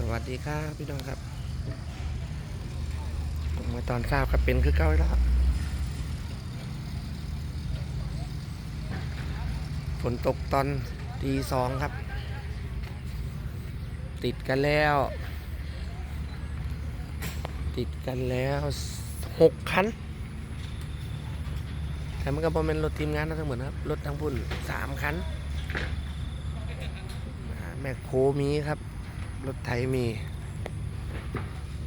สวัสดีครับพี่น้องครับผมมาตอนเช้าครับเป็นคือเก้าแล้วครับฝนตกตอนตีสองครับ ติดกันแล้ว ติดกันแล้วหกคันแต่มันก็บอเป็นรถทีมงานนะทั้งหมดนครับรถทั้งพุ่นสามคันแมคโคมีครับ รถไทยมี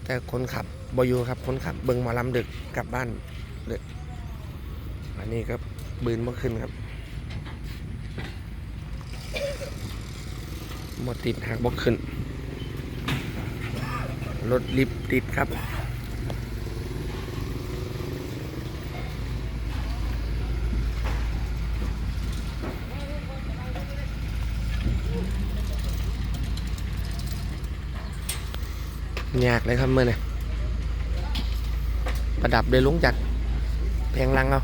แต่คนขับบอยู่ครับ คนขับเบิงหมอลำดึกกลับบ้านดึกอันนี้ก็บืนเมื่อคืนครับหมดติดหักบกขึ้น รถลิฟติดครับ ยากเลยครับเมื่อนี่ประดับโดยลุงจักแพงลังเอา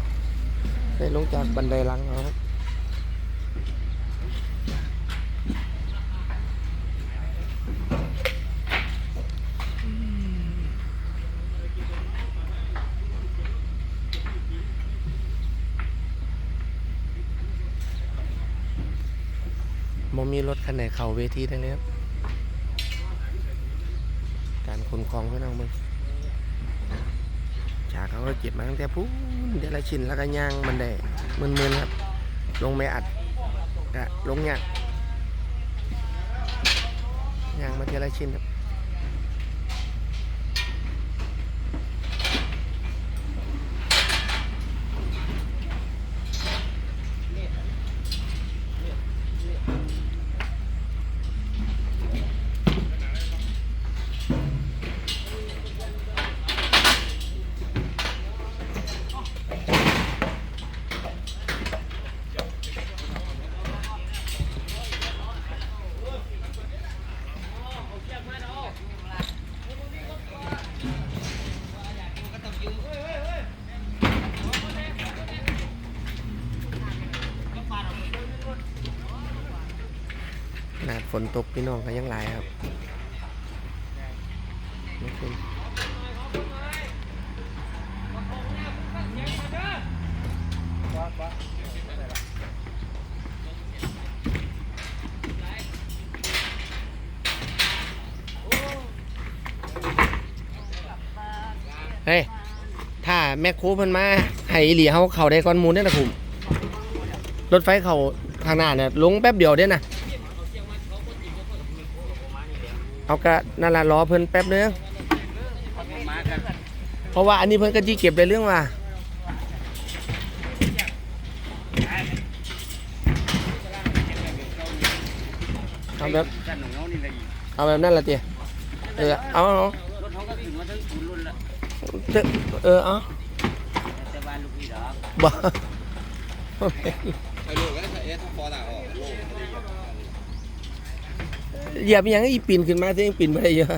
ได้ลุงจากบันไดลังเอาครับมมีรถคันไหนเข้าเวทีได้เลยครับ คนคลองพี่น้องมึงฉากเขาก็เก็บมาตั้งแต่พูนเดี๋ยวละชิ้นแล้วก็ย่างมันได้มึนๆครับ ลงไม่อัดกะลงเนี่ย่างมาเทีละชิ้นครับ ข นาดฝนตกพี่น้องก็ยังหลายครับเมื่อคืนเฮ้ย ถ้าแม่ครูเพิ่นมาให้อีหลีเฮาเข้าได้ก่อนมูลเด้อนะผมรถไฟเข้าทางหน้าเนี่ยลงแป๊บเดียวเด้อนะ เอากะนั่นละรอเพิ่นแป๊บนึงเพราะว่าอันนี้เพิ่นก็จีเก็บในเรื่องว่าเอาแบบเอาแบบนั่นละเตียเออเอาเอารถเขาก็ขึ้นมาถึงศูนย์รุ่นละเออเออเอาแต่บ้านลูกพี่ดอก บ่ ไปลูกแล้ว เหยียบยังอีปีนขึ้นมาที่ยังปีนไปได้เยอะ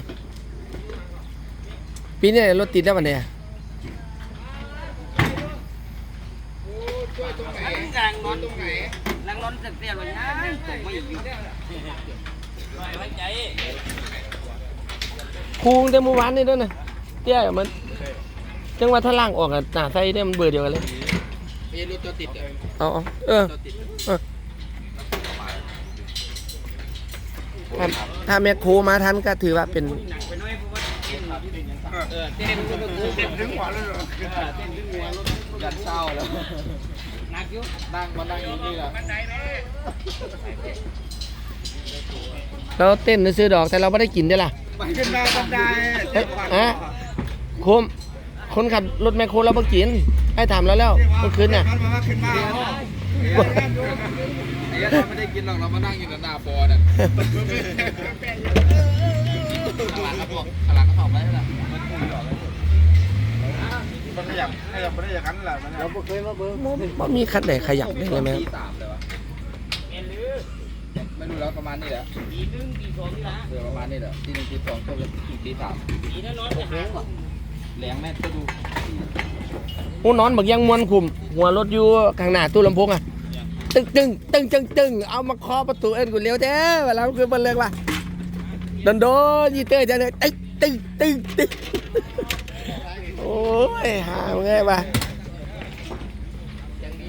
ปีนี้รถติดแล้วมันเนี่ยอันนี้กลางนอนตรงไหนลังนอนเสียเลยนะตกมาอยู่ไว้ใจคูงแต่เมื่อวานนี่ด้วยนะเตี้ยมันจังว่าถ้าล่างออกอะหน้าใส่ได้มันเบื่อเดียวกันเลยมีรถตัวติดอะเอาเอเออ ตัวติด ถ้าถ้าแมคโครมาทันก็ถือว่าเป็นเราเต้นเต้นถึงหัวเลยเหรอเต้นถึงหัวยันเศร้าแล้วนักอยู่นั่งมานั่งอยู่นี่แหละเราเต้นซื้อดอกแต่เราไม่ได้กินได้ล่ะขึ้นมาบันไดเอ๊ะอะโคมคนขับรถแมคโครเราไม่กินให้ถามแล้วแล้วเมื่อคืนเนี่ย มันมาขึ้นมาไอ้ยันไม่ได้กินหรอกเรามานั่งอยู่หน้าฟอร์ดอะหลังกระบอกหลังกระสอบอะไรล่ะมันขยับขยับไม่ได้อย่างนั้นแหละมันเราเคยมาเบิ้งมันมีคันไหนขยับได้เลยไหมตีสามเลยวะเอ็นหรือไม่รู้แล้วประมาณนี้แหละตีหนึ่งตีสองนี่ละเดี๋ยวประมาณนี้แหละตีหนึ่งตีสองจบเลยตีสามตีนั่นนอนจะหาแหลงแม่จะดูหูนอนบักยังมวนคุม หัวรถอยู่ข้างหน้าตู้ลำโพงอะ ตึงตึงตึงตึงตึงเอามาเคาะประตูเอ็นกูเลี้ยวแท้เวลาคือบันเลิกว่ะโดนโดนยีเตอร์จะเลยตึ๊กตึ๊กตึ๊กตึ๊กโอ้ยหาเงยป่ะ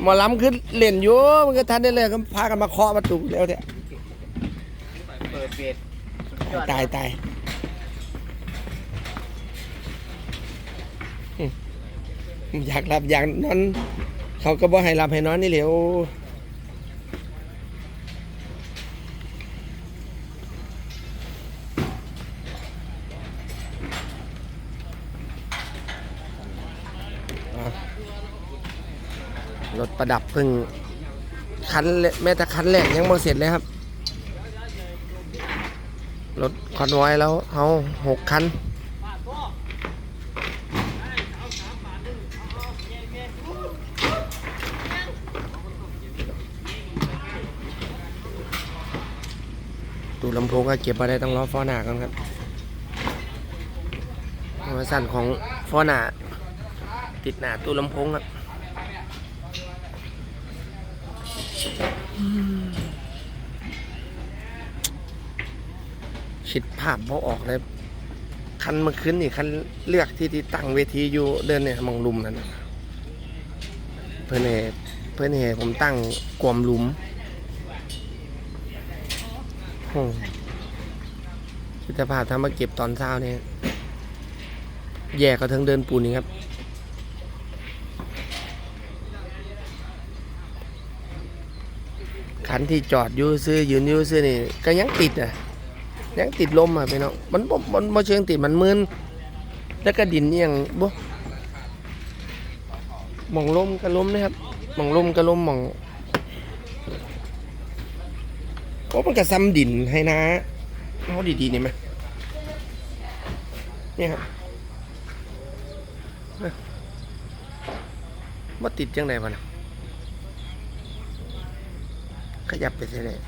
หมอลำขึ้นเล่นอยู่มันก็ทันได้เลยก็พากันมาเคาะประตูแล้วเนี่ยเปิดเบียดตายตายอยากหลับอยากนอน เขาก็บ่ให้หลับให้นอนนี่เหลียว รถประดับเพิ่งคันแม้แต่คันแรกยังบ่เสร็จเลยครับ รถคอนไว้แล้วเอาหกคันตูลำโพงก็เก็บมาได้ต้องรอฟอหนากันครับหัวสั่นของฟอหนาติดหนาตู้ลำโพงครับอืม คิดภาพพอออกเลยคันมาขึ้นนี่คันเลือกที่ที่ตั้งเวทีอยู่เดินเนี่ยมองลุมนั่นเพื่อนเอเพื่อนเอผมตั้งกวมลุมโอ้คิดภาพทำมาเก็บตอนเช้าเนี่ยแย่ก็ทั้งเดินปูนนี่ครับ คันที่จอดอยู่ซื้อยืนอยู่ซื้อนี่ก็ยังติดอะยังติดลมอะพี่น้องมันมันบ่เชิงติดมันมึนแล้วก็ดินเอียงบ่หมองลมก็ลมนะครับหมองลมก็ลมหมองก็มันก็ซ้ำดินให้นะเอาดีๆนี่ไหมนี่ครับเนี่ยว่าติดจังไดวะนะ ขยับไปเสียเลย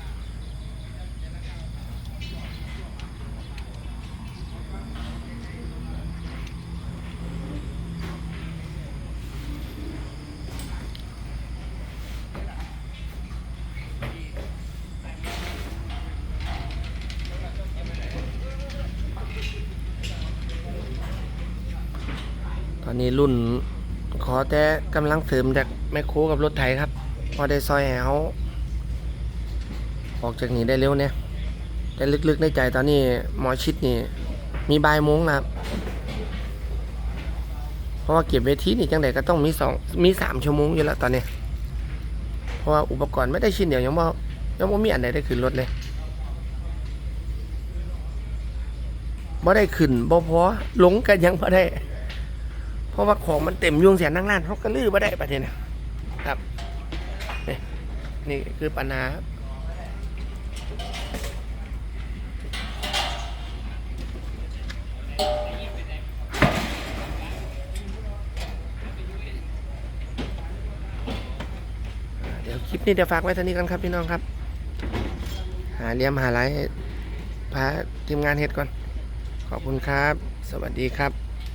ตอนนี้รุ่นขอแต่กำลังเสริมจากแมคโครกับรถไถครับ พอได้ซอยแหว ออกจากนี้ได้เร็วเนี่ยแต่ลึกๆในใจตอนนี้หมอชิดนี่ มีบายมงนะครับเพราะว่าเก็บเวทีนี่จังไดก็ต้องมีสองมีสามชั่วโมงอยู่แล้วตอนนี้ เพราะว่าอุปกรณ์ไม่ได้ชิ้นเดียวยังว่ายังว่ามีอันไหนได้ขึ้นรถเลยบ่ได้ขึ้นบ่พอลงกันยังบ่ได้ เพราะว่าของมันเต็มยุงเสียนั่งร้านเขาก็ลื้อมาได้ประเด็นนะครับนี่นี่คือปัญหาครับอ่าเดี๋ยวค ลิปนี้เดี๋ยวฝากไว้เท่านี้กันครับพี่น้องครับ หาเลี้ยมหาไรพาทีมงานเฮ็ดก่อน ขอบคุณครับ สวัสดีครับ